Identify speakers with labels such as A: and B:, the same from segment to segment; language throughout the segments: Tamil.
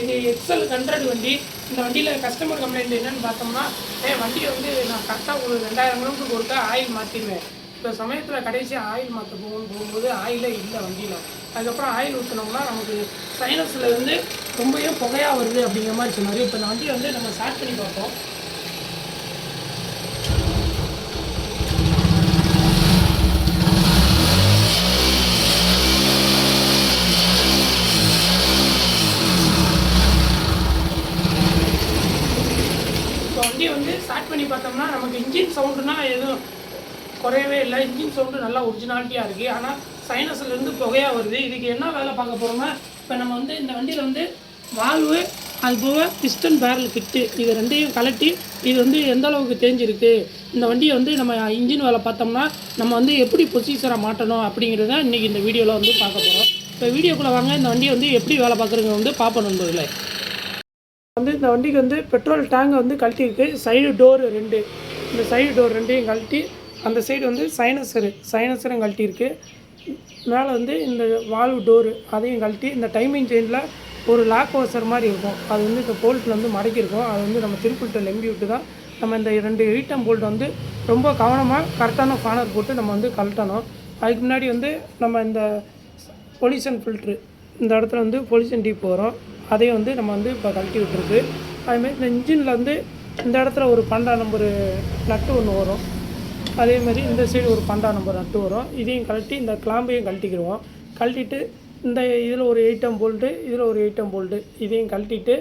A: இது எக்ஸல் ஹண்ட்ரட் வண்டி. இந்த வண்டியில் கஸ்டமர் கம்ப்ளைண்ட் என்னென்னு பார்த்தோம்னா ஏ வண்டியை வந்து நான் கரெக்டாக ஒரு ரெண்டாயிரம் கிலோமீட்டருக்கு ஒருக்கா ஆயில் மாற்றிடுவேன் இப்போ சமயத்தில் கடைசி ஆயில் மாற்ற போகும் போகும்போது ஆயிலே இல்லை வண்டியில். அதுக்கப்புறம் ஆயில் ஊற்றினோம்னா நமக்கு சைனஸில் இருந்து ரொம்பவே புகையாக வருது அப்படிங்கிற மாதிரி சொன்னார். இப்போ இந்த வண்டியை வந்து நம்ம ஸ்டார்ட் பண்ணி பார்ப்போம். நமக்கு இன்ஜின் சவுண்டுனா எதுவும் குறையவே இல்லை. இன்ஜின் சவுண்டு நல்லா ஒரிஜினாலிட்டியாக இருக்குது ஆனால் சைனஸ்லேருந்து புகையாக வருது. இதுக்கு என்ன வேலை பார்க்க போகிறோம்னா இப்போ நம்ம வந்து இந்த வண்டியில் வந்து வால்வு அது போக பிஸ்டன் பேரல் ஃபிட்டு இது ரெண்டையும் கலட்டி இது வந்து எந்த அளவுக்கு தேஞ்சிருக்கு இந்த வண்டியை வந்து நம்ம இன்ஜின் வேலை பார்த்தோம்னா நம்ம வந்து எப்படி பொசிஷரை மாட்டணும் அப்படிங்கிறத இன்றைக்கி இந்த வீடியோவில் வந்து பார்க்க போகிறோம் இப்போ வீடியோக்குள்ளே வாங்க இந்த வண்டியை வந்து எப்படி வேலை பார்க்குறங்க வந்து பார்ப்போம் நண்பர்களே. வந்து இந்த வண்டிக்கு வந்து பெட்ரோல் டேங்கை வந்து கழட்டியிருக்கு. சைடு டோர் ரெண்டு. இந்த சைடு டோர் ரெண்டையும் கழட்டி அந்த சைடு வந்து சைனஸரு சைனஸரும் கழட்டியிருக்கு. மேலே வந்து இந்த வால்வு டோரு அதையும் கழட்டி இந்த டைமிங் செயினில் ஒரு லாக் ஓசர் மாதிரி இருக்கும். அது வந்து இந்த போல்ட்டில் வந்து மடக்கியிருக்கும். அது வந்து நம்ம திருப்பிட்ட லெம்பி விட்டு தான் நம்ம இந்த ரெண்டு எயிட்டம் போல்ட் வந்து ரொம்ப கவனமாக கரெக்டான ஃபானர் போட்டு நம்ம வந்து கழட்டணும். அதுக்கு முன்னாடி வந்து நம்ம இந்த பொல்யூஷன் ஃபில்ட்ரு இந்த இடத்துல வந்து பொல்யூஷன் டீப் வரும் அதையும் வந்து நம்ம வந்து இப்போ கழட்டி விட்டுருக்கு. அதுமாரி இந்த இன்ஜினில் வந்து இந்த இடத்துல ஒரு பண்டா நம்பர் நட்டு ஒன்று வரும். அதேமாதிரி இந்த சைடு ஒரு பண்டா நம்பர் நட்டு வரும். இதையும் கழட்டி இந்த கிளாம்பையும் கழட்டிக்கிடுவோம். கழட்டிட்டு இந்த இதில் ஒரு எயிட்டம் போல்ட்டு இதில் ஒரு எயிட்டம் போல்ட்டு இதையும் கழட்டிட்டு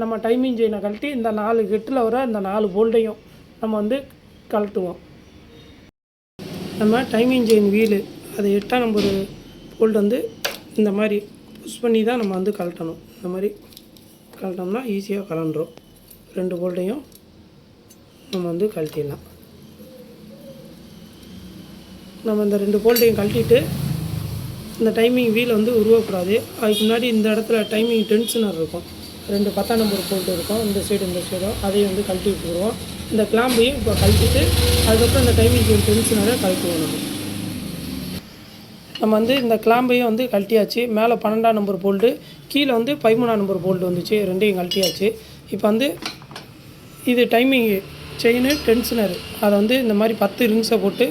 A: நம்ம டைமிங் செயினை கழட்டி இந்த நாலு கெட்டில் வர இந்த நாலு போல்ட்டையும் நம்ம வந்து கழட்டுவோம். நம்ம டைமிங் செயின் வீலு அது எட்டாம் நம்பர் போல்ட் வந்து இந்த மாதிரி புஷ் பண்ணி தான் நம்ம வந்து கழட்டணும். இந்த மாதிரி கழட்டோம்னா ஈஸியாக கலண்டுரும் ரெண்டு போல்ட்டையும் நம்ம வந்து கழட்டிடலாம். நம்ம இந்த ரெண்டு போல்ட்டையும் கழட்டிட்டு இந்த டைமிங் வீல் வந்து உருவக்கூடாது. அதுக்கு முன்னாடி இந்த இடத்துல டைமிங் டென்ஷனர் இருக்கும். ரெண்டு பத்தாம் நம்பர் போல்ட் இருக்கும். இந்த சைடு இந்த சைடும் அதையும் வந்து கழட்டி விட்டுருவோம். இந்த கிளாம்பையும் இப்போ கழட்டிட்டு அதுக்கப்புறம் இந்த டைமிங் டென்ஷனரை கழட்டுவோம் நம்ம. நம்ம வந்து இந்த கிளாம்பையும் வந்து கழட்டியாச்சு. மேலே பன்னெண்டாம் நம்பர் போல்ட்டு கீழே வந்து பதிமூணாம் நம்பர் போல்ட் வந்துச்சு ரெண்டையும் கழட்டியாச்சு. இப்போ வந்து இது டைமிங்கு செயின் டென்ஷனர் அதை வந்து இந்த மாதிரி பத்து ரிங்ஸை போட்டு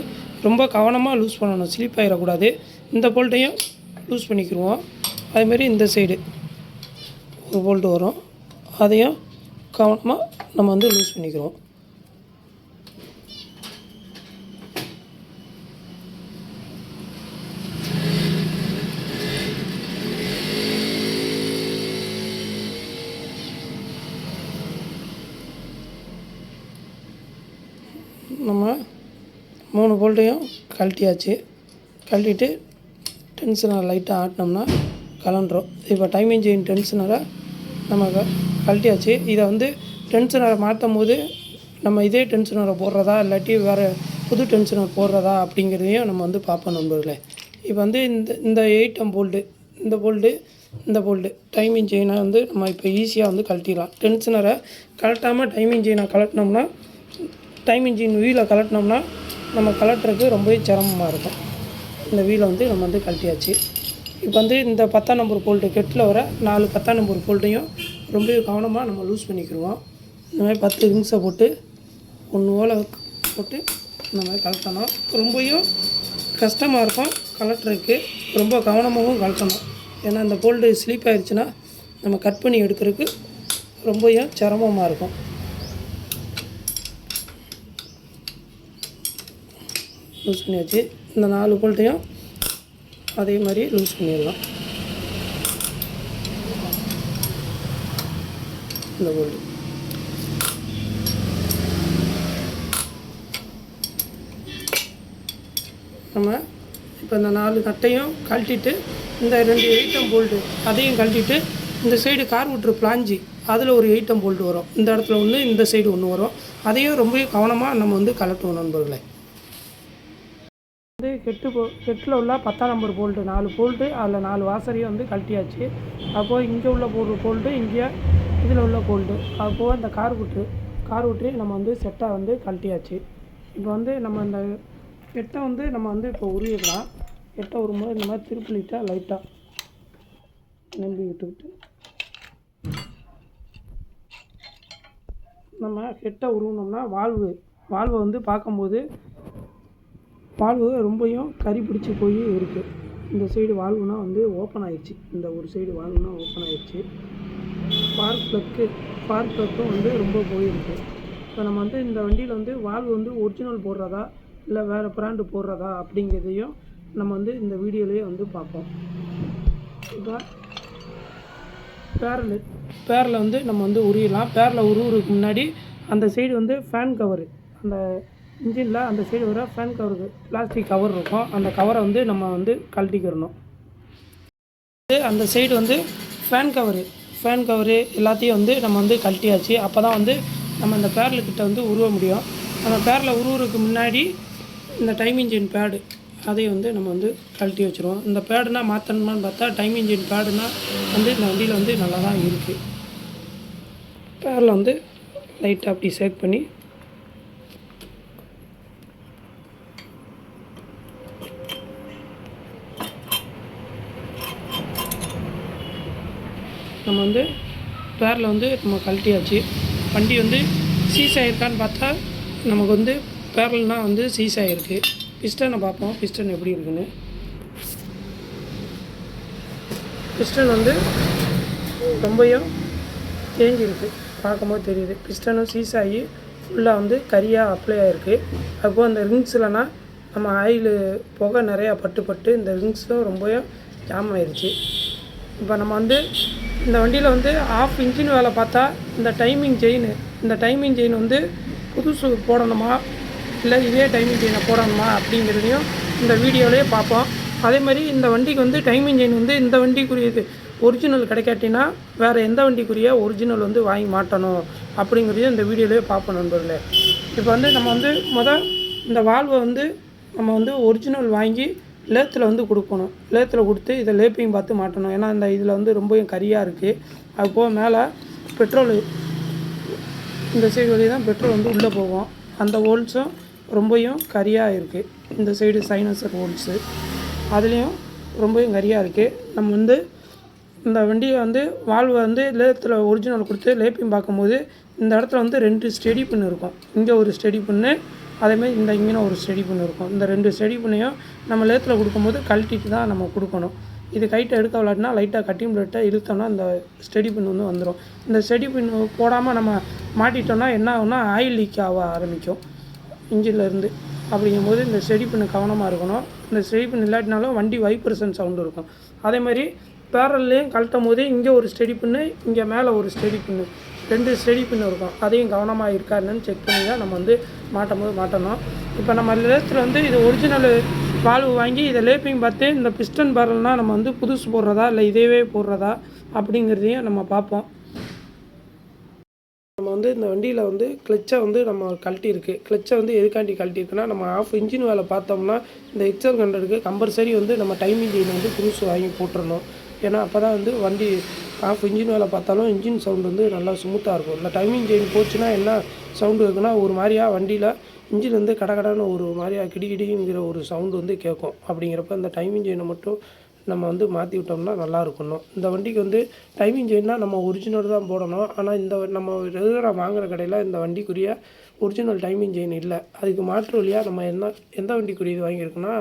A: ரொம்ப கவனமாக லூஸ் பண்ணணும் ஸ்லிப் ஆகிடக்கூடாது இந்த போல்ட்டையும் லூஸ் பண்ணிக்கிடுவோம் அதேமாரி இந்த சைடு ஒரு போல்ட்டு வரும். அதையும் கவனமாக நம்ம வந்து லூஸ் பண்ணிக்கிறோம் நம்ம மூணு போல்ட்டையும் கழட்டியாச்சு. கழட்டிட்டு டென்ஷனர் லைட்டாக ஆட்டினோம்னா கலண்டுரும் இப்போ டைமிங் செயின் டென்ஷனரை நம்ம கழட்டியாச்சு. இதை வந்து டென்ஷனரை மாற்றும் போது நம்ம இதே டென்ஷனரை போடுறதா? இல்லாட்டி வேறு புது டென்ஷனர் போடுறதா? அப்படிங்கிறதையும் நம்ம வந்து பார்ப்போம் நண்பர்களே. இப்போ வந்து இந்த இந்த எயிட்டம் போல்டு இந்த போல்டு இந்த போல்டு டைமிங் செயினை வந்து நம்ம இப்போ ஈஸியாக வந்து கழட்டிடலாம். டென்ஷனரை கழட்டாமல் டைமிங் செயினை கழட்டினோம்னா டைமிங் செயின் வீலை கலட்டினோம்னா நம்ம கலட்டுறதுக்கு ரொம்பவே சிரமமாக இருக்கும். இந்த வீலை வந்து நம்ம வந்து கழட்டியாச்சு. இப்போ வந்து இந்த பத்தாம் நம்பர் போல்ட்டு கெட்டில் வர நாலு பத்தாம் நம்பர் போல்ட்டையும் ரொம்பவே கவனமாக நம்ம லூஸ் பண்ணிக்கிடுவோம் இந்த மாதிரி பத்து ரிங்ஸை போட்டு ஒன்று ஓலை போட்டு இந்த மாதிரி கலட்டணும் ரொம்பவும் கஷ்டமாக இருக்கும் கலட்டுறதுக்கு ரொம்ப கவனமாகவும் கலட்டணும் ஏன்னா இந்த போல்டு ஸ்லீப் ஆயிடுச்சுன்னா நம்ம கட் பண்ணி எடுக்கிறதுக்கு ரொம்பவும் சிரமமாக இருக்கும். லூஸ் பண்ணியாச்சு. இந்த நாலு போல்ட்டையும் அதே மாதிரி லூஸ் பண்ணிடலாம். இந்த போல்ட்டு நம்ம இப்போ இந்த நாலு நட்டையும் கழட்டிட்டு இந்த ரெண்டு எயிட்டம் போல்ட்டு அதையும் கழட்டிட்டு இந்த சைடு கார் விட்டுரு பிளாஞ்சி அதில் ஒரு எயிட்டம் போல்ட்டு வரும். இந்த இடத்துல ஒன்று இந்த சைடு ஒன்று வரும். அதையும் ரொம்பவே கவனமாக நம்ம வந்து கலட்டணும் நண்பர்களே. கெட்டு போ கெட்டில் உள்ள பத்தாம் நம்பர் போல்ட்டு நாலு போல்ட்டு அதில் நாலு வாசரையும் வந்து கழட்டியாச்சு. அப்போது இங்கே உள்ள போடுற போல்ட்டு இங்கே இதில் உள்ள போல்ட்டு அப்போது இந்த கார் விட்டு கார் விட்டு நம்ம வந்து செட்டை வந்து கழட்டியாச்சு. இப்போ வந்து நம்ம இந்த கெட்டை வந்து நம்ம வந்து இப்போ உருவிக்கலாம் எட்ட உரும்போது இந்த மாதிரி திருப்பிலிட்டா லைட்டாக நம்பி விட்டுக்கிட்டு. நம்ம ஹெட்டை உருவினோம்னா வாழ்வு வாழ்வை வந்து பார்க்கும்போது வால்வு ரொம்பவும் கறி பிடிச்சி போய் இருக்குது இந்த சைடு வால்வுனா வந்து ஓப்பன் ஆயிடுச்சு. இந்த ஒரு சைடு வால்வுனா ஓப்பன் ஆயிடுச்சு. ஸ்பார்க் ப்ளக்கு ஸ்பார்க் ப்ளக்கும் வந்து ரொம்ப போயிருக்கு. இப்போ நம்ம வந்து இந்த வண்டியில் வந்து வால்வு வந்து ஒரிஜினல் போடுறதா இல்லை வேறு பிராண்டு போடுறதா அப்படிங்கிறதையும் நம்ம வந்து இந்த வீடியோலேயே வந்து பார்ப்போம். இப்போ பேரல் பேரில் வந்து நம்ம வந்து உரியலாம். பேரில் உருவுறதுக்கு முன்னாடி அந்த சைடு வந்து ஃபேன் கவரு அந்த இன்ஜினில் அந்த சைடு வர ஃபேன் கவருக்கு பிளாஸ்டிக் கவர் இருக்கும். அந்த கவரை வந்து நம்ம வந்து கழட்டிக்கிறணும். வந்து அந்த சைடு வந்து ஃபேன் கவரு ஃபேன் கவரு எல்லாத்தையும் வந்து நம்ம வந்து கழட்டியாச்சு. அப்போ தான் வந்து நம்ம இந்த பேரல் கிட்டே வந்து உருவ முடியும். அந்த பேரில் உருவுறதுக்கு முன்னாடி இந்த டைம் இன்ஜின் பேடு அதையும் வந்து நம்ம வந்து கழட்டி வச்சுருவோம். இந்த பேடுனா மாற்றணுமான்னு பார்த்தா டைம் இன்ஜின் பேடுனா வந்து இந்த வண்டியில் வந்து நல்லா தான் இருக்குது பேரில் வந்து லைட்டாக அப்படி சேக் பண்ணி நம்ம வந்து பேரில் வந்து நம்ம கழட்டியாச்சு. வண்டி வந்து சீஸ் ஆகிருக்கான்னு பார்த்தா நமக்கு வந்து பேரல்னால் வந்து சீஸ் ஆகிருக்கு பிஸ்டனை பார்ப்போம். பிஸ்டன் எப்படி இருக்குன்னு. பிஸ்டன் வந்து ரொம்பையும் தேஞ்சிருக்கு பார்க்கும்போது தெரியுது. பிஸ்டனும் சீஸ் ஆகி ஃபுல்லாக வந்து கரியாக அப்ளை ஆகிருக்கு அப்போ அந்த ரிங்ஸ்லனா நம்ம ஆயில் புகை நிறையா பட்டு பட்டு இந்த ரிங்ஸும் ரொம்பவும் ஜாம் ஆயிடுச்சு இப்போ நம்ம வந்து இந்த வண்டியில் வந்து ஆஃப் இன்ஜின் வேலை பார்த்தா இந்த டைமிங் செயின் இந்த டைமிங் செயின் வந்து புதுசு போடணுமா? இல்லை இதே டைமிங் செயினை போடணுமா அப்படிங்கிறதையும் இந்த வீடியோலேயே பார்ப்போம். அதே மாதிரி இந்த வண்டிக்கு வந்து டைமிங் செயின் வந்து இந்த வண்டிக்குரியது. ஒரிஜினல் கிடைக்காட்டினா வேறு எந்த வண்டிக்குரிய ஒரிஜினல் வந்து வாங்கி மாட்டணும் அப்படிங்கிறதையும் இந்த வீடியோலேயே பார்ப்போம் நண்பர்களே. இப்போ வந்து நம்ம வந்து மொதல் இந்த வால்வை வந்து நம்ம வந்து ஒரிஜினல் வாங்கி லேத்தில் வந்து கொடுக்கணும். லேத்தில் கொடுத்து இதை லேப்பையும் பார்த்து மாட்டணும். ஏன்னா இந்த இதில் வந்து ரொம்பவும் கரியாக இருக்குது அது போக மேலே பெட்ரோல் இந்த சைடு வழி தான் பெட்ரோல் வந்து உள்ளே போகும். அந்த ஹோல்ஸும் ரொம்பவும் கரியாக இருக்குது இந்த சைடு சைனசர் ஹோல்ஸு அதுலேயும் ரொம்பவும் கரியாக இருக்குது நம்ம வந்து இந்த வண்டியை வந்து வால்வை வந்து லேத்தில் ஒரிஜினல் கொடுத்து லேப்பிங் பார்க்கும்போது இந்த இடத்துல வந்து ரெண்டு ஸ்டெடி பின் இருக்கும். இங்கே ஒரு ஸ்டெடி பின்னு அதேமாதிரி இந்த இங்கே ஒரு ஸ்டெடி பின் இருக்கும். இந்த ரெண்டு ஸ்டெடி பின்னையும் நம்ம லேத்தில் கொடுக்கும்போது கழட்டிட்டு தான் நம்ம கொடுக்கணும். இது கைட்டை எடுக்க விளாட்டினா லைட்டாக கட்டிங் பிளேட்டை இழுத்தோம்னா இந்த ஸ்டெடி பின் வந்து வந்துடும் இந்த ஸ்டெடி பின் போடாமல் நம்ம மாட்டிட்டோம்னா என்ன ஆகும்னா ஆயில் லீக் ஆக ஆரம்பிக்கும். இன்ஜின்லேருந்து அப்படிங்கும்போது இந்த ஸ்டெடி பின்னு கவனமாக இருக்கணும். இந்த ஸ்டெடி பின் இல்லாட்டினாலும் வண்டி வைப்ரேஷன் சவுண்டு இருக்கும். அதே மாதிரி பேரல்லையும் கழட்டும் போது இங்கே ஒரு ஸ்டெடி பின்னு இங்கே மேலே ஒரு ஸ்டெடி பின்னு ரெண்டு ஸ்டெடி பின்னு இருக்கும். அதையும் கவனமாக இருக்கா என்னன்னு செக் பண்ணி தான் நம்ம வந்து மாட்டும் போது மாட்டணும். இப்போ நம்ம லேத்தில் வந்து இது ஒரிஜினல் வால்வு வாங்கி இதை லேப்பிங் பார்த்து இந்த பிஸ்டன் பரல்னால் நம்ம வந்து புதுசு போடுறதா இல்லை இதேவே போடுறதா அப்படிங்கிறதையும் நம்ம பார்ப்போம். நம்ம வந்து இந்த வண்டியில் வந்து கிளச்சை வந்து நம்ம கழட்டியிருக்கு. கிளச்சை வந்து எதுக்காண்டி கழட்டியிருக்குன்னா நம்ம ஆஃப் இன்ஜின் வேலை பார்த்தோம்னா இந்த எக்ஸல் ஹண்ட்ரடுக்கு கம்பல்சரி வந்து நம்ம டைம் இன்ஜின் வந்து புதுசு வாங்கி போட்டுருணும் ஏன்னா அப்போ தான் வந்து வண்டி ஆஃப் இன்ஜின் வேலை பார்த்தாலும் இன்ஜின் சவுண்ட் வந்து நல்லா ஸ்மூத்தாக இருக்கும். இல்லை டைமிங் செயின் போச்சுன்னா என்ன சவுண்டு இருக்குன்னா ஒரு மாதிரியா வண்டியில் இன்ஜின் வந்து கடகடன்னு ஒரு மாதிரியா கிடிகிடிங்கிற ஒரு சவுண்டு வந்து கேட்கும் அப்படிங்கிறப்ப இந்த டைமிங் செயினை மட்டும் நம்ம வந்து மாற்றி விட்டோம்னா நல்லா இருக்கணும் இந்த வண்டிக்கு வந்து டைமிங் செயின்னா நம்ம ஒரிஜினல் தான் போடணும். ஆனால் இந்த நம்ம ரெகுலராக வாங்குகிற கடையில் இந்த வண்டிக்குரிய ஒரிஜினல் டைமிங் செயின் இல்லை. அதுக்கு மாற்று வழியாக நம்ம என்ன எந்த வண்டிக்குரியது வாங்கியிருக்கோன்னா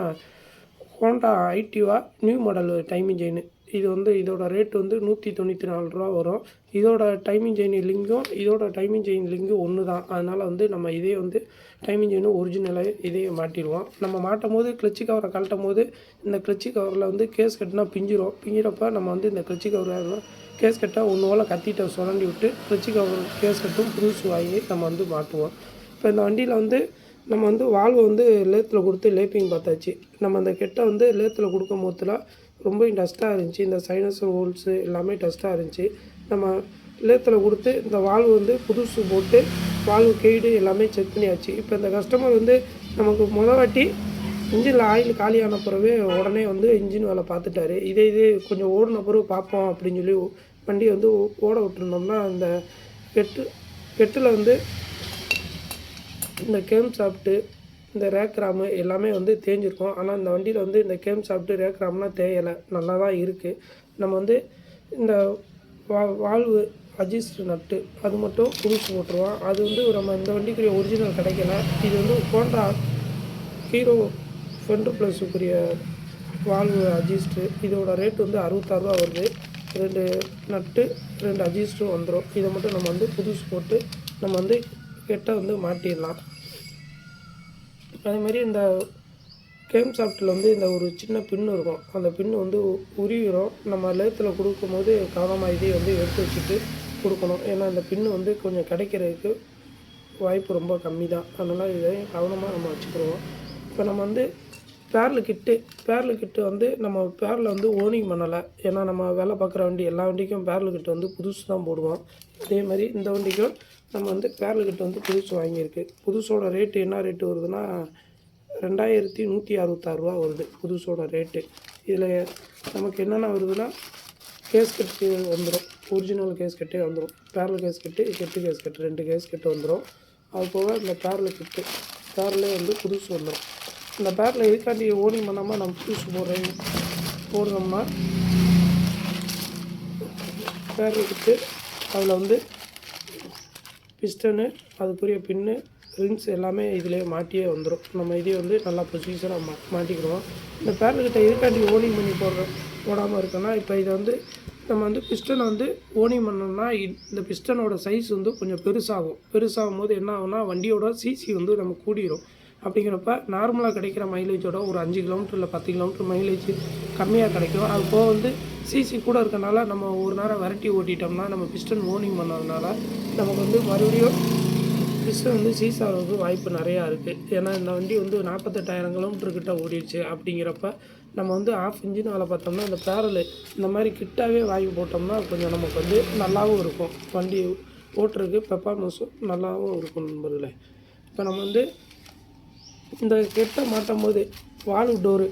A: Honda ஐடிவா new model timing chain இது வந்து இதோட ரேட் வந்து நூற்றி தொண்ணூற்றி நாலு ரூபா வரும். இதோட டைமிங் செயின் லிங்கும் இதோட டைமிங் செயின் லிங்கும் ஒன்று தான் அதனால் வந்து நம்ம இதே வந்து டைமிங் செயினும் ஒரிஜினலாக இதே மாட்டிடுவோம். நம்ம மாட்டும் போது கிளச்சி கவரை கழட்டும் போது இந்த கிளச்சி கவரில் வந்து கேஸ் கட்டினா பிஞ்சிரும். பிஞ்சிறப்ப நம்ம வந்து இந்த கிளச்சி கவர் கேஸ் கட்டாக ஒன்று போல் கத்திட்ட சுரண்டி விட்டு கிளச்சி கவர் கேஸ் கட்டும் புதுசு வாங்கி நம்ம வந்து மாட்டுவோம். இப்போ இந்த வண்டியில் வந்து நம்ம வந்து வால்வு வந்து லேத்தில் கொடுத்து லேப்பிங் பார்த்தாச்சு. நம்ம அந்த கெட்டை வந்து லேத்தில் கொடுக்கும் போதுல ரொம்ப டஸ்ட்டாக இருந்துச்சு. இந்த சைனஸர் ஹோல்ஸு எல்லாமே டஸ்ட்டாக இருந்துச்சு. நம்ம லேத்தில் கொடுத்து இந்த வால்வு வந்து புதுசு போட்டு வால்வு கெய்டு எல்லாமே செக் பண்ணியாச்சு. இப்போ இந்த கஸ்டமர் வந்து நமக்கு முத வாட்டி இன்ஜினில் ஆயில் காலியான பிறகு உடனே வந்து இன்ஜின் வேலை பார்த்துட்டாரு. இதே இது கொஞ்சம் ஓடின பிறகு பார்ப்போம் அப்படின்னு சொல்லி வண்டி வந்து ஓட விட்டுருந்தோம்னா அந்த கெட்டு கெட்டில் வந்து இந்த கேம் சாப்பிட்டு இந்த ரேக் ராமு எல்லாமே வந்து தேஞ்சிருக்கும். ஆனால் இந்த வண்டியில் வந்து இந்த கேம் சாப்பிட்டு ரேக் ராம்லாம் தேயலை. நல்லா தான் இருக்குது நம்ம வந்து இந்த வா வால்வு அட்ஜஸ்ட் நட்டு அது மட்டும் புதுசு போட்டுருவோம். அது வந்து நம்ம இந்த வண்டிக்குரிய ஒரிஜினல் கிடைக்கல. இது வந்து ஹோண்டா ஹீரோ ஃபெண்டர் ப்ளஸுக்குரிய வால்வு அட்ஜஸ்ட்டு இதோட ரேட் வந்து அறுபத்தாறுரூவா வருது. ரெண்டு நட்டு ரெண்டு அஜிஸ்ட்டும் வந்துடும் இதை மட்டும் நம்ம வந்து புதுசு போட்டு நம்ம வந்து கெட்ட வந்து மாட்டிடலாம் அதேமாரி இந்த கேம் சாஃப்ட்டில் வந்து இந்த ஒரு சின்ன பின் இருக்கும். அந்த பின் வந்து உ- நம்ம லேத்தில் கொடுக்கும்போது கவனமாக இதை வந்து எடுத்து வச்சுட்டு கொடுக்கணும். ஏன்னா இந்த பின்னு வந்து கொஞ்சம் கிடைக்கிறதுக்கு வாய்ப்பு ரொம்ப கம்மி தான் அதனால் இதை கவனமாக நம்ம வச்சுக்கிடுவோம். இப்போ நம்ம வந்து பேரில் கிட்டு பேரில் கிட்டு வந்து நம்ம பேரில் வந்து ஓனிங் பண்ணலை. ஏன்னா நம்ம வேலை பார்க்குற வண்டி எல்லா வண்டிக்கும் பேரில் கிட்டு வந்து புதுசு தான் போடுவோம். அதே மாதிரி இந்த வண்டிக்கும் நம்ம வந்து பேரல்கிட்ட வந்து புதுசு வாங்கியிருக்கு. புதுசோட ரேட்டு என்ன ரேட்டு வருதுன்னா ரெண்டாயிரத்தி நூற்றி அறுபத்தாறுரூவா வருது புதுசோட ரேட்டு. இதில் நமக்கு என்னென்ன வருதுன்னா கேஸ் கட்டு வந்துடும் ஒரிஜினல் கேஸ் கட்டே வந்துடும் பேரல் கேஸ்கெட்டு கெட்டு கேஸ் கட்டு ரெண்டு கேஸ் கட்டு வந்துடும் அது போக இந்த பேரல் கிட்டு பேரலே வந்து புதுசு வந்துடும் இந்த பேரில் எதுக்காண்டி ஓனிங் பண்ணாமல் நம்ம புதுசு போடுறேன்? போடுறோம்னா பேரல் கிட்டு அதில் வந்து பிஸ்டனு அதுக்குரிய பின்னு ரிங்ஸ் எல்லாமே இதிலே மாட்டியே வந்துடும் நம்ம இதே வந்து நல்லா பொசிஷனாக மா மாட்டிக்கிடுவோம். இந்த பேரல்கிட்ட இதுக்காண்டி ஓனிங் பண்ணி போடுறோம் போடாமல் இருக்கோன்னா இப்போ இதை வந்து நம்ம வந்து பிஸ்டனை வந்து ஓனிங் பண்ணோம்னா இந்த பிஸ்டனோட சைஸ் வந்து கொஞ்சம் பெருசாகும். பெருசாகும் போது என்ன ஆகும்னா வண்டியோட சிசி வந்து நம்ம கூடிரும். அப்படிங்கிறப்ப நார்மலாக கிடைக்கிற மைலேஜோட ஒரு அஞ்சு கிலோமீட்டர் இல்லை பத்து கிலோமீட்டர் மைலேஜ் கம்மியாக கிடைக்கும். அது போக வந்து சிசி கூட இருக்கனால நம்ம ஒரு நேரம் விரட்டி ஓட்டிட்டோம்னா நம்ம பிஸ்டன் ஓனிங் பண்ணதுனால நமக்கு வந்து மறுபடியும் பிஸ்டன் வந்து சீஸ் ஆகிறதுக்கு வாய்ப்பு நிறையா இருக்குது ஏன்னா இந்த வண்டி வந்து நாற்பத்தெட்டாயிரம் கிலோமீட்டர்கிட்ட ஓடிடுச்சு அப்படிங்கிறப்ப நம்ம வந்து ஆஃப் இன்ஜின் வேலை பார்த்தோம்னா இந்த பேரல் இந்த மாதிரி கிட்டாவே வாங்கி போட்டோம்னா கொஞ்சம் நமக்கு வந்து நல்லாவும் இருக்கும். வண்டி ஓட்டுறதுக்கு பெர்ஃபார்மன்ஸும் நல்லாவும் இருக்கும் நண்பர்களே. இப்போ நம்ம வந்து இந்த கெட்டை மாட்டும் போது வால்வ் டோரு.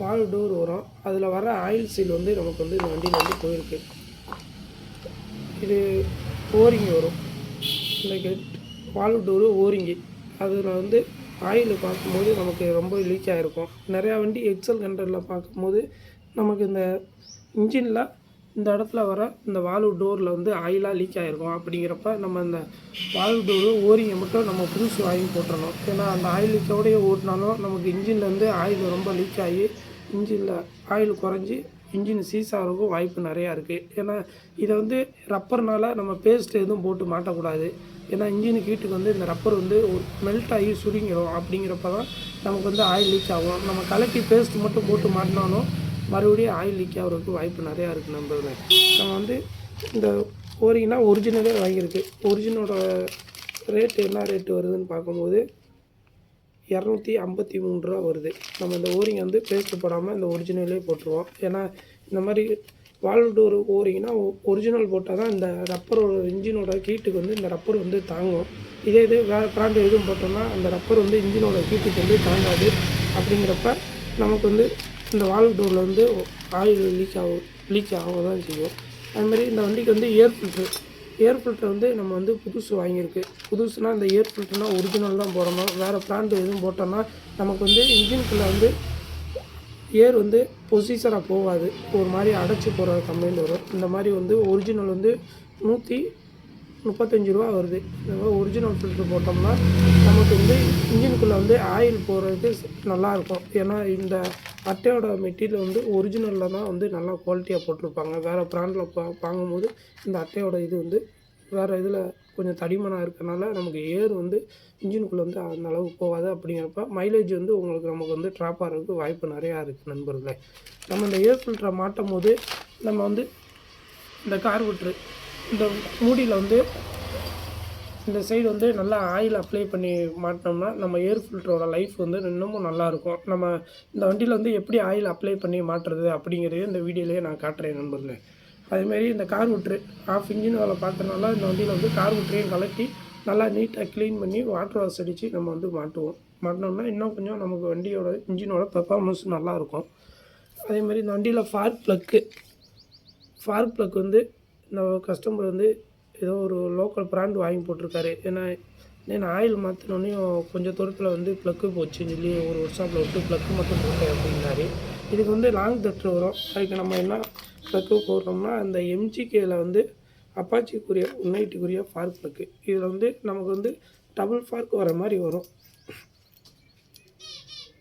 A: வால்வ் டோர் வரும். அதில் வர ஆயில் சீல் வந்து நமக்கு வந்து இந்த வண்டியில் வந்து போயிருக்கு. இது ஓரிங்கி வரும். இந்த கெட் வால்வ் டோரு ஓரிங்கி அதில் வந்து ஆயில் பார்க்கும்போது நமக்கு ரொம்ப லீக் ஆகிருக்கும் நிறையா வண்டி எக்ஸல் கண்டரில் பார்க்கும்போது நமக்கு இந்த இன்ஜினில் இந்த இடத்துல வர இந்த வால்வு டோரில் வந்து ஆயிலாக லீக் ஆகிருக்கும் அப்படிங்கிறப்ப நம்ம இந்த வால்வு டோரு ஓரிங்கை மட்டும் நம்ம புதுசு வாங்கி போட்டுடணும் ஏன்னா அந்த ஆயில் லீக்கோடையே ஓட்டினாலும் நமக்கு இன்ஜின்லேருந்து ஆயில் ரொம்ப லீக் ஆகி இன்ஜினில் ஆயில் குறைஞ்சி இன்ஜின் சீஸ் ஆகிறதுக்கும் வாய்ப்பு நிறையா இருக்குது ஏன்னா இதை வந்து ரப்பர்னால் நம்ம பேஸ்ட் எதுவும் போட்டு மாட்டக்கூடாது. ஏன்னா இன்ஜின் ஹீட்டுக்கு வந்து இந்த ரப்பர் வந்து மெல்ட் ஆகி சுருங்கிடும். அப்படிங்கிறப்ப தான் நமக்கு வந்து ஆயில் லீக் ஆகும். நம்ம கலக்கி பேஸ்ட் மட்டும் போட்டு மாட்டினாலும் மறுபடியும் ஆயில் லீக் ஆகிறதுக்கு வாய்ப்பு நிறையா இருக்குது நம்புறேன் நம்ம வந்து இந்த ஓரிங்கன்னா ஒரிஜினலே வாங்கியிருக்கு. ஒரிஜினோட ரேட்டு என்ன ரேட்டு வருதுன்னு பார்க்கும்போது இரநூத்தி ஐம்பத்தி மூணு ரூபா வருது. நம்ம இந்த ஓரிங் வந்து பேஸ்ட் போடாமல் இந்த ஒரிஜினலே போட்டுருவோம். ஏன்னா இந்த மாதிரி வால்டோர் ஓரிங்கன்னா ஒரிஜினல் போட்டால் தான் இந்த ரப்பரோட இன்ஜினோட கீட்டுக்கு வந்து இந்த ரப்பர் வந்து தாங்கும். இதே இது வேறு பிராண்டு எதுவும் போட்டோம்னா அந்த ரப்பர் வந்து இன்ஜினோட கீட்டுக்கு வந்து தாங்காது. அப்படிங்கிறப்ப நமக்கு வந்து இந்த வால்வ் டோரில் வந்து ஆயில் லீக் ஆகும் லீக் ஆக தான் செய்யும் அதுமாதிரி இந்த வண்டிக்கு வந்து ஏர் ஃபில்ட்ரு ஏர் ஃபில்ட்ரு வந்து நம்ம வந்து புதுசு வாங்கியிருக்கு. புதுசுனால் இந்த ஏர் ஃபில்ட்ருனால் ஒரிஜினல் தான் போடணும் வேறு பிராண்டு எதுவும் போட்டோம்னா நமக்கு வந்து இன்ஜின்குள்ளே வந்து ஏர் வந்து பொசிஷனாக போகாது. ஒரு மாதிரி அடைச்சி போகிற கம்ப்ளைண்ட் வரும். இந்த மாதிரி வந்து ஒரிஜினல் வந்து நூற்றி முப்பத்தஞ்சு ரூபா வருது. இந்த மாதிரி ஒரிஜினல் ஃபில்டர் போட்டோம்னா நமக்கு வந்து இன்ஜினுக்குள்ளே வந்து ஆயில் போடுறதுக்கு நல்லாயிருக்கும். ஏன்னா இந்த அட்டையோட மெட்டீரியல் வந்து ஒரிஜினலில் தான் வந்து நல்லா குவாலிட்டியாக போட்டிருப்பாங்க. வேறு ப்ராண்டில் பா வாங்கும்போது இந்த அட்டையோட இது வந்து வேறு இதில் கொஞ்சம் தடிமனாக இருக்கனால நமக்கு ஏர் வந்து இன்ஜினுக்குள்ளே வந்து அந்த அளவுக்கு போகாது அப்படிங்கிறப்ப மைலேஜ் வந்து உங்களுக்கு நமக்கு வந்து ட்ராப் ஆகிறதுக்கு வாய்ப்பு நிறையா இருக்குது நண்பர்களே. நம்ம இந்த ஏர் ஃபில்டரை மாட்டும் போது நம்ம வந்து இந்த கார்புட்ரு இந்த மூடியில் வந்து இந்த சைடு வந்து நல்லா ஆயில் அப்ளை பண்ணி மாட்டினோம்னா நம்ம ஏர் ஃபில்டரோட லைஃப் வந்து இன்னமும் நல்லாயிருக்கும் நம்ம இந்த வண்டியில் வந்து எப்படி ஆயில் அப்ளை பண்ணி மாட்டுறது அப்படிங்கிறதையும் இந்த வீடியோலேயே நான் காட்டுறேன் நண்பர்களே. அதேமாரி இந்த கார் விட்ரு ஆஃப் இன்ஜின் வேலை பார்த்தனால இந்த வண்டியில் வந்து கார் விட்ரையும் கலட்டி நல்லா நீட்டாக க்ளீன் பண்ணி வாட்டர் வாஷ் அடித்து நம்ம வந்து மாட்டுவோம். மாட்டினோம்னா இன்னும் கொஞ்சம் நமக்கு வண்டியோட இன்ஜினோட பெர்ஃபார்மன்ஸ் நல்லாயிருக்கும் அதேமாதிரி இந்த வண்டியில் ஃபார்க் ப்ளக்கு ஃபார்க் ப்ளக் வந்து நம்ம கஸ்டமர் வந்து ஏதோ ஒரு லோக்கல் பிராண்ட் வாங்கி போட்டிருக்காரு. ஏன்னா ஏன்னா ஆயில் மாற்றினோடனே கொஞ்சம் தூரத்தில் வந்து ப்ளக்கு போச்சுன்னு சொல்லி ஒரு ஒர்க் ஷாப்பில் விட்டு ப்ளக்கு மட்டும் போட்டேன் அப்படின்னாரு. இதுக்கு வந்து லாங் தட்டு வரும். அதுக்கு நம்ம என்ன ப்ளக்கு போடுறோம்னா அந்த எம்ஜிகேயில் வந்து அப்பாச்சிக்குரிய உன்னைட்டுக்குரிய ஃபார்க் ப்ளக்கு இதில் வந்து நமக்கு வந்து டபுள் ஃபார்க் வர மாதிரி வரும்.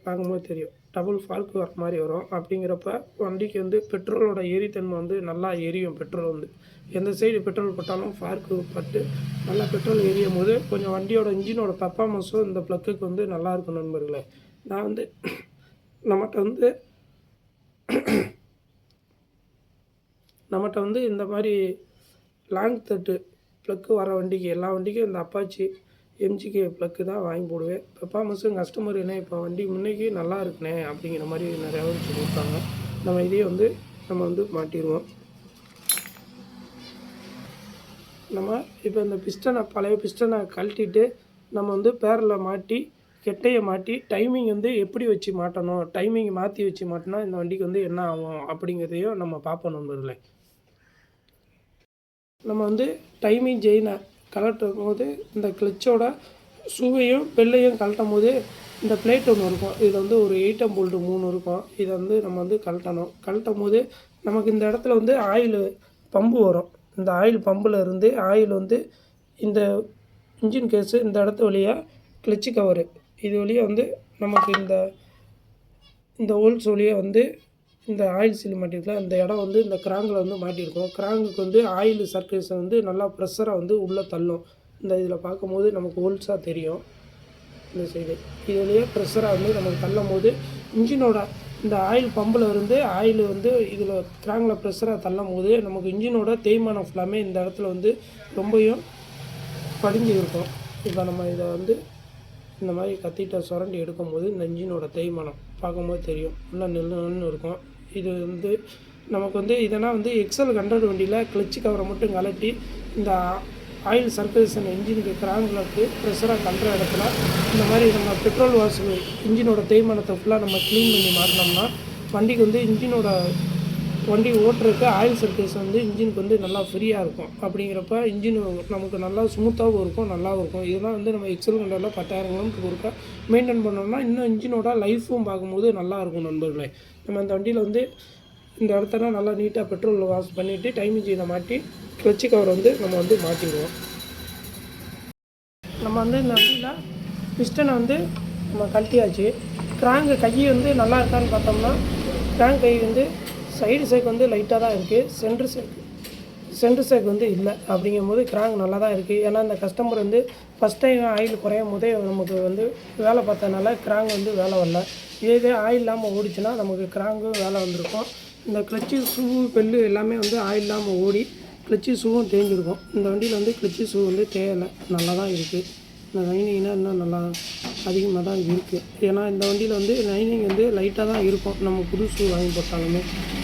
A: பார்க்கும்போது தெரியும். டபுள் ஃபால்க்கு வர மாதிரி வரும். அப்படிங்கிறப்ப வண்டிக்கு வந்து பெட்ரோலோட எரித்தன்மை வந்து நல்லா எரியும். பெட்ரோல் வந்து. எந்த சைடு பெட்ரோல் போட்டாலும் ஃபார்க்கு பட்டு நல்லா பெட்ரோல் எரியும் போது கொஞ்சம் வண்டியோட இன்ஜினோட பர்ஃபார்மன்ஸும் இந்த ப்ளக்குக்கு வந்து நல்லாயிருக்கும் நண்பர்களே. நான் வந்து நம்மகிட்ட வந்து நம்மகிட்ட வந்து இந்த மாதிரி லாங் தட்டு ப்ளக்கு வர வண்டிக்கு எல்லா வண்டிக்கும் இந்த அப்பாச்சி எம்ஜிகே ப்ளக்கு தான் வாங்கி போடுவேன். பெர்ஃபார்மன்ஸும் கஸ்டமர் என்ன இப்போ வண்டி முன்னைக்கு நல்லா இருக்குண்ணே அப்படிங்கிற மாதிரி நிறையா சொல்லியிருக்காங்க. நம்ம இதே வந்து நம்ம வந்து மாட்டிடுவோம் நம்ம இப்போ இந்த பிஸ்டனை பழைய பிஸ்டனை கழட்டிட்டு நம்ம வந்து பேரில் மாட்டி கெட்டையை மாட்டி டைமிங் வந்து எப்படி வச்சு மாட்டணும் டைமிங் மாற்றி வச்சு மாட்டினா இந்த வண்டிக்கு வந்து என்ன ஆகும் அப்படிங்கிறதையும் நம்ம பார்ப்போம் நண்பர்களே. நம்ம வந்து டைமிங் ஜெயினை கலட்டும் போது இந்த கிளச்சோட ஷூவையும் பெல்லையும் கலட்டும் போது இந்த பிளேட் ஒன்று இருக்கும். இதில் வந்து ஒரு எயிட்டம் போல்ட்டு மூணு இருக்கும். இதை வந்து நம்ம வந்து கழட்டணும். கலட்டும் போது நமக்கு இந்த இடத்துல வந்து ஆயில் பம்பு வரும். இந்த ஆயில் பம்பில் இருந்து ஆயில் வந்து இந்த இன்ஜின் கேஸு இந்த இடத்து வழியாக கிளச்சு கவரு. இது வழியாக வந்து நமக்கு இந்த இந்த ஹோல்ஸ் வழியாக வந்து இந்த ஆயில் சீல் மாட்டிருக்கலாம் இந்த இடம் வந்து இந்த கிராங்கில் வந்து மாட்டியிருக்கும் கிராங்குக்கு வந்து ஆயில் சர்க்குலேஷன் வந்து நல்லா ப்ரெஷராக வந்து உள்ளே தள்ளும். இந்த இதில் பார்க்கும்போது நமக்கு ஹோல்ஸாக தெரியும். இந்த சைடு. இது வழியாக ப்ரெஷராக வந்து நமக்கு தள்ளும் போது இன்ஜினோட இந்த ஆயில் பம்பில் இருந்து ஆயில் வந்து இதில் கிராங்கில் ப்ரெஷராக தள்ளும் போது நமக்கு இன்ஜினோட தேய்மானம் ஃபுல்லாமே இந்த இடத்துல வந்து ரொம்பையும் படிஞ்சு இருக்கும். இப்போ நம்ம இதை வந்து இந்த மாதிரி கத்திட்ட சுரண்டி எடுக்கும்போது இந்த இன்ஜினோட தேய்மானம் பார்க்கும்போது தெரியும். நல்லா நெல்லுன்னு இருக்கும். இது வந்து நமக்கு வந்து இதெல்லாம் வந்து எக்ஸல் ஹண்ட்ரட் வண்டியில் கிளச்சு கவரை மட்டும் கலட்டி இந்த ஆயில் சர்க்குலேஷன் இன்ஜினுக்கு கிராங்க்லக்கு ப்ரெஷராக கண்ட இடத்துல. இந்த மாதிரி நம்ம பெட்ரோல் வாசல் இன்ஜினோட தேய்மானத்தை ஃபுல்லாக நம்ம க்ளீன் பண்ணி மாட்டினோம்னா வண்டிக்கு வந்து இன்ஜினோட வண்டி ஓட்டுறதுக்கு ஆயில் சர்க்குலேஷன் வந்து இன்ஜினுக்கு வந்து நல்லா ஃப்ரீயாக இருக்கும். அப்படிங்கிறப்ப இன்ஜின் நமக்கு நல்லா ஸ்மூத்தாகவும் இருக்கும் நல்லாவும் இருக்கும். இதெல்லாம் வந்து நம்ம எக்ஸல் கண்டரில் பத்தாயிரம் கிலோமீட்டருக்கு ஒருக்கா மெயின்டைன் பண்ணோம்னா இன்னும் இன்ஜினோட லைஃப்பும் பார்க்கும்போது நல்லாயிருக்கும் நண்பர்களே. நம்ம அந்த வண்டியில் வந்து இந்த இடத்தெல்லாம் நல்லா நீட்டாக பெட்ரோல் வாஷ் பண்ணிவிட்டு டைமிங் இதை மாட்டி கிளச்சு கவர் வந்து நம்ம வந்து மாட்டிடுவோம் நம்ம வந்து இந்த வண்டியில் பிஸ்டனை வந்து நம்ம கழட்டியாச்சு. கிராங்கு கை வந்து நல்லா இருக்கான்னு பார்த்தோம்னா கிராங்க் கை வந்து சைடு சேக் வந்து லைட்டாக தான் இருக்குது சென்ட்ரு சேக் சென்ட்ரு சேக் வந்து இல்லை. அப்படிங்கும்போது கிராங்க் நல்லா தான் இருக்குது ஏன்னா இந்த கஸ்டமர் வந்து ஃபஸ்ட் டைம் ஆயில் குறையும் போதே நமக்கு வந்து வேலை பார்த்ததுனால கிராங்க் வந்து வேலை வரல. இதே ஆயில் இல்லாமல் ஓடிச்சுன்னா நமக்கு கிராங்கும் வேலை வந்திருக்கும். இந்த கிளச்சு ஷூ பெல்லு எல்லாமே வந்து ஆயில் இல்லாமல் ஓடி கிளச்சு ஷூவும் தேஞ்சிருக்கும். இந்த வண்டியில் வந்து கிளச்சு ஷூ வந்து தேயலை. நல்லா தான் இருக்குது இந்த லைனிங்னால் இன்னும் நல்லா அதிகமாக தான் இருக்குது ஏன்னா இந்த வண்டியில் வந்து லைனிங் வந்து லைட்டாக தான் இருக்கும். நம்ம புது ஷூ வாங்கி போட்டாலுமே.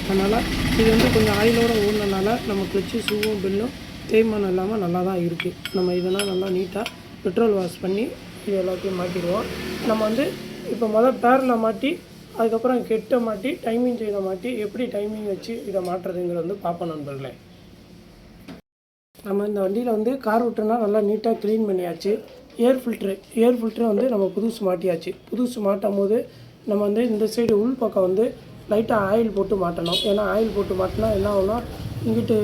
A: அதனால் இது வந்து கொஞ்சம் ஆயிலோடு ஓடினனால நம்ம கிளச்சு ஷூவும் பெல்லும் தேய்மானம் இல்லாமல் நல்லா தான் இருக்குது நம்ம இதெல்லாம் நல்லா நீட்டாக பெட்ரோல் வாஷ் பண்ணி இது எல்லாத்தையும் மாட்டிடுவோம் நம்ம வந்து இப்போ மொதல் பேரில் மாட்டி அதுக்கப்புறம் கெட்ட மாட்டி டைமிங் செய்த மாட்டி எப்படி டைமிங் வச்சு இதை மாற்றுறதுங்கிறது வந்து பார்ப்போம் நண்பர்களே. நம்ம இந்த வண்டியில் வந்து கார் விட்டுனா நல்லா நீட்டாக க்ளீன் பண்ணியாச்சு. ஏர் ஃபில்ட்ரு ஏர் ஃபில்ட்ரு வந்து நம்ம புதுசு மாட்டியாச்சு. புதுசு மாட்டும் போது நம்ம வந்து இந்த சைடு உள் பக்கம் வந்து லைட்டாக ஆயில் போட்டு மாட்டணும். ஏன்னா ஆயில் போட்டு மாட்டினா என்ன ஆகும்னா இங்கிட்டு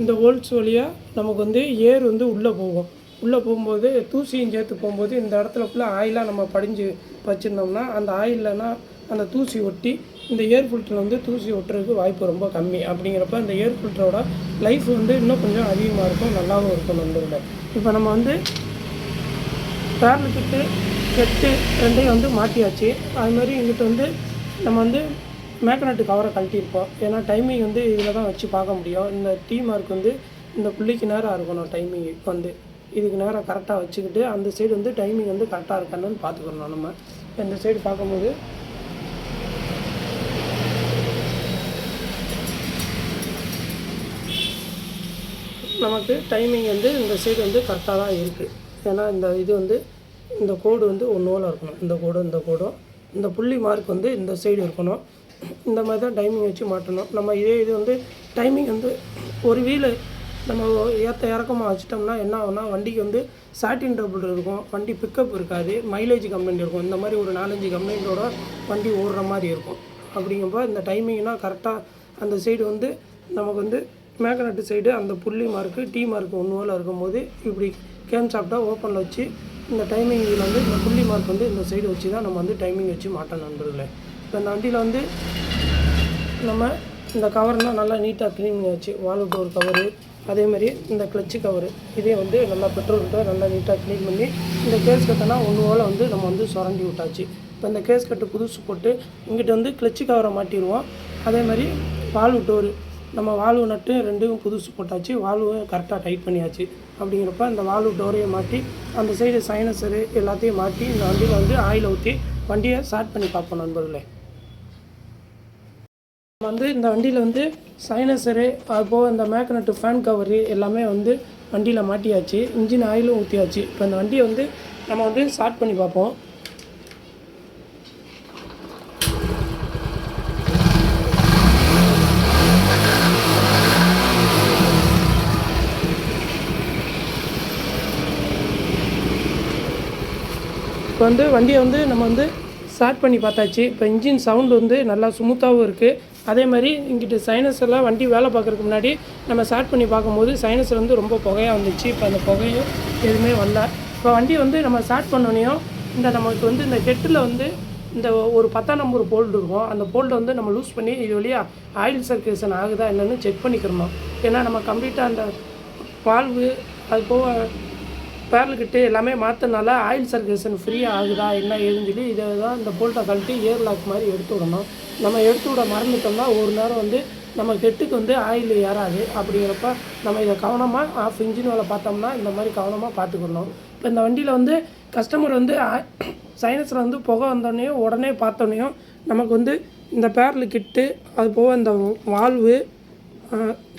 A: இந்த ஹோல்ஸ் வழியாக நமக்கு வந்து ஏர் வந்து உள்ளே போகும். உள்ளே போகும்போது தூசியும் சேர்த்து போகும்போது இந்த இடத்துல ஃபுல்லாக ஆயிலாக நம்ம படிஞ்சு வச்சுருந்தோம்னா அந்த ஆயிலனா அந்த தூசி ஒட்டி இந்த ஏர் ஃபில்டரில் வந்து தூசி ஒட்டுறதுக்கு வாய்ப்பு ரொம்ப கம்மி. அப்படிங்கிறப்ப இந்த ஏர் ஃபில்டரோட லைஃப் வந்து இன்னும் கொஞ்சம் அதிகமாக இருக்கும் நல்லாவும் இருக்கும் நண்பர்களே. இப்போ நம்ம வந்து பேரல் கிட்டு கெட்டு ரெண்டையும் வந்து மாட்டியாச்சு. அது மாதிரி இங்கிட்ட வந்து நம்ம வந்து மேக்னட்டு கவரை கழட்டியிருப்போம். ஏன்னா டைமிங் வந்து இதில் தான் வச்சு பார்க்க முடியும். இந்த டீ மார்க் வந்து இந்த புள்ளிக்கு நேரம் இருக்கணும் டைமிங் வந்து. இதுக்கு நேரம் கரெக்டாக வச்சுக்கிட்டு அந்த சைடு வந்து டைமிங் வந்து கரெக்டாக இருக்கான்னு பார்த்துக்கணும் நம்ம. இந்த சைடு பார்க்கும்போது நமக்கு டைமிங் வந்து இந்த சைடு வந்து கரெக்டாக தான் இருக்குது ஏன்னா இந்த இது வந்து இந்த கோடு வந்து ஒன்றோல இருக்கணும். இந்த கோடும் இந்த கோடும் இந்த புள்ளி மார்க் வந்து இந்த சைடு இருக்கணும். இந்த மாதிரி தான் டைமிங் வச்சு மாட்டணும் நம்ம இதே இது வந்து டைமிங் வந்து ஒரு வீல் நம்ம ஏற்ற இறக்கமாக வச்சிட்டோம்னா என்ன ஆகும்னா வண்டிக்கு வந்து சாட்டின் டபுள் இருக்கும். வண்டி பிக்கப் இருக்காது. மைலேஜ் கம்ப்ளைண்ட் இருக்கும். இந்த மாதிரி ஒரு நாலஞ்சு கம்ப்ளைண்ட்டோட வண்டி ஓடுற மாதிரி இருக்கும். அப்படிங்கப்போ இந்த டைமிங்னால் கரெக்டாக அந்த சைடு வந்து நமக்கு வந்து மேக்னட்டு சைடு அந்த புள்ளி மார்க்கு டீ மார்க் ஒன்று போல் இருக்கும்போது இப்படி கேம் சாப்பிட்டா ஓப்பனில் வச்சு இந்த டைமிங்கில் வந்து இந்த புள்ளி மார்க் வந்து இந்த சைடு வச்சு தான் நம்ம வந்து டைமிங் வச்சு மாட்டோம் நண்பர்களே. இப்போ இந்த வண்டியில் வந்து நம்ம இந்த கவர்னால் நல்லா நீட்டாக க்ளீன் ஆச்சு. வால்வு டோர் கவரு அதேமாதிரி இந்த கிளச்சு கவரு இதே வந்து நல்லா பெட்ரோல் விட்டு நல்லா நீட்டாக க்ளீன் பண்ணி இந்த கேஸ் கட்டனா ஒன்று போல் வந்து நம்ம வந்து சுரண்டி விட்டாச்சு. இப்போ இந்த கேஸ் கட்டு புதுசு போட்டு இங்கிட்ட வந்து கிளச்சு கவரை மாட்டிடுவோம். அதே மாதிரி வால்வு டோரு நம்ம வால்வு நட்டு ரெண்டும் புதுசு போட்டாச்சு வால்வு கரெக்டாக டைட் பண்ணியாச்சு. அப்படிங்கிறப்ப அந்த வால்வு டோரையை மாட்டி அந்த சைடு சைனஸரு எல்லாத்தையும் மாட்டி இந்த வண்டியில் வந்து ஆயில் ஊற்றி வண்டியை ஸ்டார்ட் பண்ணி பார்ப்போம் நண்பர்களே. நம்ம வந்து இந்த வண்டியில் வந்து சைனஸரு அதுபோக இந்த மேக்னட்டு ஃபேன் கவரு எல்லாமே வந்து வண்டியில் மாட்டியாச்சு இன்ஜின் ஆயிலும் ஊற்றியாச்சு இப்போ இந்த வண்டியை வந்து நம்ம வந்து ஸ்டார்ட் பண்ணி பார்ப்போம். இப்போ வந்து வண்டியை வந்து நம்ம வந்து ஸ்டார்ட் பண்ணி பார்த்தாச்சு. இப்போ இன்ஜின் சவுண்டு வந்து நல்லா ஸ்மூத்தாகவும் இருக்குது அதே மாதிரி இங்கிட்டு சைனஸ் எல்லாம் வண்டி வேலை பார்க்குறதுக்கு முன்னாடி நம்ம ஸ்டார்ட் பண்ணி பார்க்கும்போது சைனஸ் வந்து ரொம்ப புகையாக வந்துச்சு. இப்போ அந்த புகையும் எதுவுமே வரல. இப்போ வண்டி வந்து நம்ம ஸ்டார்ட் பண்ணோனையும் இந்த நமக்கு வந்து இந்த ஹெட்டில் வந்து இந்த ஒரு பத்தாம் நம்பர் போல்டு இருக்கும். அந்த போல்டை வந்து நம்ம லூஸ் பண்ணி இது வழியாக ஆயில் சர்க்குலேஷன் ஆகுதா என்னென்னு செக் பண்ணிக்கிறணும். ஏன்னா நம்ம கம்ப்ளீட்டாக அந்த வால்வு அது போக பேரல்கிட்டு எல்லாமே மாற்றினால ஆயில் சர்க்குலேஷன் ஃப்ரீயாக ஆகுதா என்ன ஏதுன்னு சொல்லி இதை தான் இந்த போல்ட்டை கழட்டி ஏர் லாக் மாதிரி எடுத்து விடணும். நம்ம எடுத்து விட மறந்துட்டோம்னா ஒரு நேரம் வந்து நம்ம கெட்டுக்கு வந்து ஆயில் ஏறாது. அப்படிங்கிறப்ப நம்ம இதை கவனமாக ஆஃப் இன்ஜின் வேலை பார்த்தோம்னா இந்த மாதிரி கவனமாக பார்த்துக்கணும். இப்போ இந்த வண்டியில் வந்து கஸ்டமர் வந்து சைனஸில் வந்து புகை வந்தோடனே உடனே பார்த்தோன்னையும் நமக்கு வந்து இந்த பேரல் கிட்டு அது போக இந்த வால்வு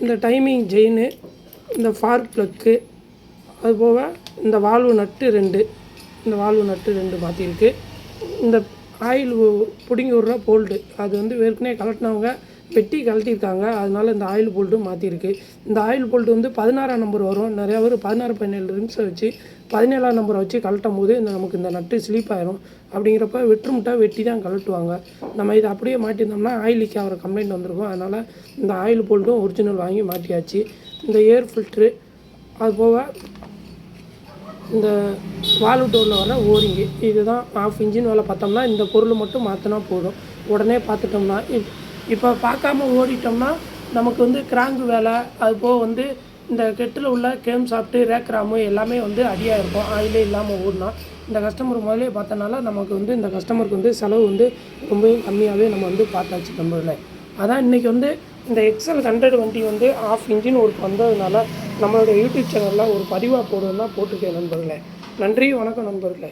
A: இந்த டைமிங் செயின் இந்த ஃபார் ப்ளக்கு அது போக இந்த வால்வு நட்டு ரெண்டு இந்த வால்வு நட்டு ரெண்டு மாற்றிருக்கு இந்த ஆயில் பிடுங்கி விட்ற போல்டு அது வந்து ஏற்கனவே கலட்டினவங்க வெட்டி கழட்டியிருக்காங்க. அதனால் இந்த ஆயில் போல்ட்டு மாற்றிருக்கு இந்த ஆயில் போல்ட்டு வந்து பதினாறாம் நம்பர் வரும். நிறையா பேர் பதினாறு பதினேழு நிமிஷம் வச்சு பதினேழாம் நம்பரை வச்சு கழட்டும் போது இந்த நமக்கு இந்த நட்டு ஸ்லீப் ஆயிரும். அப்படிங்கிறப்ப வெட்டுமுட்டா வெட்டி தான் கழட்டுவாங்க. நம்ம இதை அப்படியே மாட்டியிருந்தோம்னா ஆயில் லீக் ஆகிற கம்ப்ளைண்ட் வந்திருக்கும். அதனால் இந்த ஆயில் போல்ட்டும் ஒரிஜினல் வாங்கி மாட்டியாச்சு. இந்த ஏர் ஃபில்ட்ரு அது போக இந்த வால்வு டோரில் வர ஓரிங்கு இதுதான் ஆஃப் இன்ஜின் வேலை பார்த்தோம்னா இந்த பொருள் மட்டும் மாற்றினா போதும். உடனே பார்த்துட்டோம்னா இப் இப்போ பார்க்காம ஓடிட்டோம்னா நமக்கு வந்து கிராங்கு வேலை அது போக வந்து இந்த கெட்டில் உள்ள கேம் சாப்பிட்டு ரேக்ராமு எல்லாமே வந்து அடியாக இருக்கும். ஆயிலே இல்லாமல் ஓடினா இந்த கஸ்டமர் முதலே பார்த்தனால நமக்கு வந்து இந்த கஸ்டமருக்கு வந்து செலவு வந்து ரொம்பவும் கம்மியாகவே நம்ம வந்து பார்த்தாச்சு நம்மள அதான் இன்றைக்கி வந்து இந்த எக்ஸல் ஹண்ட்ரட் வண்டி வந்து ஆஃப் இன்ஜின் ஒர்க் வந்ததுனால நம்மளோட யூடியூப் சேனலில் ஒரு பதிவாக போடுறதுனா போட்டிருக்கேன் நண்பர்களே. நன்றி வணக்கம் நண்பர்களே.